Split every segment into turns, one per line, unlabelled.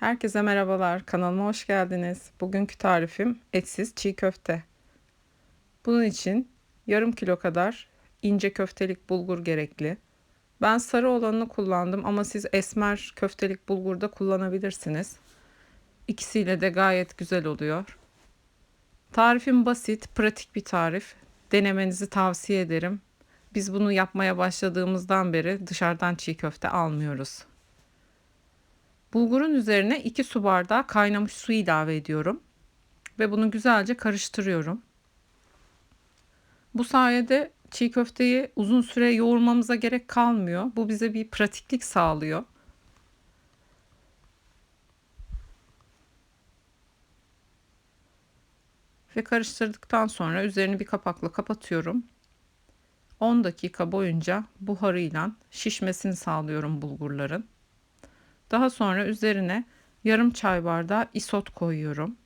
Herkese merhabalar. Kanalıma hoş geldiniz. Bugünkü tarifim etsiz çiğ köfte. Bunun için yarım kilo kadar ince köftelik bulgur gerekli. Ben sarı olanını kullandım ama siz esmer köftelik bulgur da kullanabilirsiniz. İkisiyle de gayet güzel oluyor. Tarifim basit, pratik bir tarif. Denemenizi tavsiye ederim. Biz bunu yapmaya başladığımızdan beri dışarıdan çiğ köfte almıyoruz. Bulgurun üzerine 2 su bardağı kaynamış su ilave ediyorum. Ve bunu güzelce karıştırıyorum. Bu sayede çiğ köfteyi uzun süre yoğurmamıza gerek kalmıyor. Bu bize bir pratiklik sağlıyor. Ve karıştırdıktan sonra üzerini bir kapakla kapatıyorum. 10 dakika boyunca buharıyla şişmesini sağlıyorum bulgurların. Daha sonra üzerine yarım çay bardağı isot koyuyorum.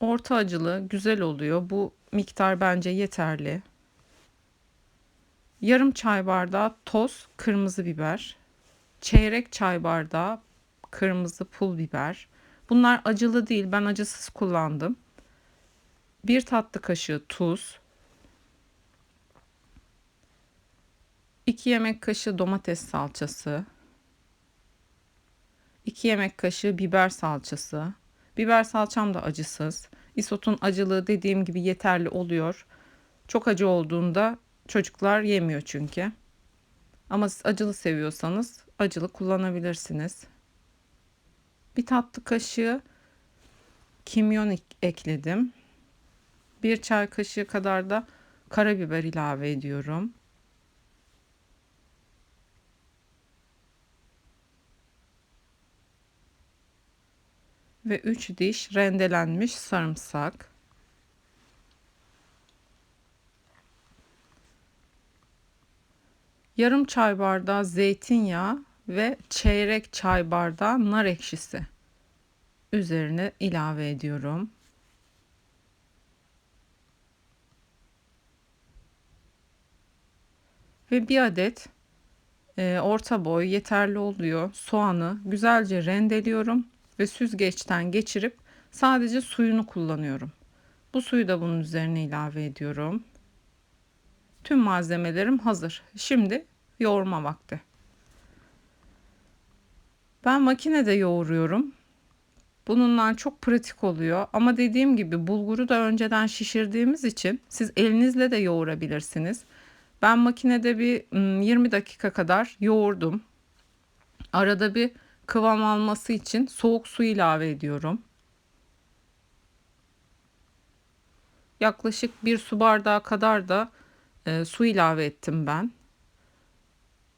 Orta acılı güzel oluyor. Bu miktar bence yeterli. Yarım çay bardağı toz kırmızı biber. Çeyrek çay bardağı kırmızı pul biber. Bunlar acılı değil. Ben acısız kullandım. Bir tatlı kaşığı tuz. 2 yemek kaşığı domates salçası, 2 yemek kaşığı biber salçası. Biber salçam da acısız. Isotun acılığı dediğim gibi yeterli oluyor. Çok acı olduğunda çocuklar yemiyor çünkü. Ama siz acılı seviyorsanız acılı kullanabilirsiniz. Bir tatlı kaşığı kimyon ekledim. Bir çay kaşığı kadar da karabiber ilave ediyorum. Ve 3 diş rendelenmiş sarımsak. Yarım çay bardağı zeytinyağı ve çeyrek çay bardağı nar ekşisi üzerine ilave ediyorum. Ve bir adet e, orta boy yeterli oluyor. Soğanı güzelce rendeliyorum ve süzgeçten geçirip sadece suyunu kullanıyorum. Bu suyu da bunun üzerine ilave ediyorum. Tüm malzemelerim hazır. Şimdi yoğurma vakti. Ben makinede yoğuruyorum. Bununla çok pratik oluyor ama dediğim gibi bulguru da önceden şişirdiğimiz için siz elinizle de yoğurabilirsiniz. Ben makinede bir 20 dakika kadar yoğurdum. Arada bir kıvam alması için soğuk su ilave ediyorum. Yaklaşık bir su bardağı kadar da e, su ilave ettim ben.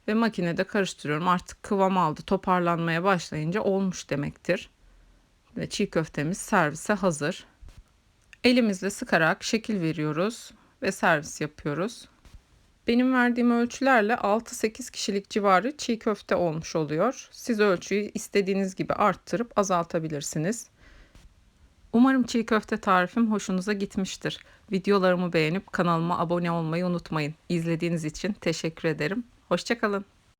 Ve makinede karıştırıyorum. Artık kıvam aldı. Toparlanmaya başlayınca olmuş demektir. Ve çiğ köftemiz servise hazır. Elimizle sıkarak şekil veriyoruz ve servis yapıyoruz. Benim verdiğim ölçülerle 6-8 kişilik civarı çiğ köfte olmuş oluyor. Siz ölçüyü istediğiniz gibi arttırıp azaltabilirsiniz. Umarım çiğ köfte tarifim hoşunuza gitmiştir. Videolarımı beğenip kanalıma abone olmayı unutmayın. İzlediğiniz için teşekkür ederim. Hoşçakalın.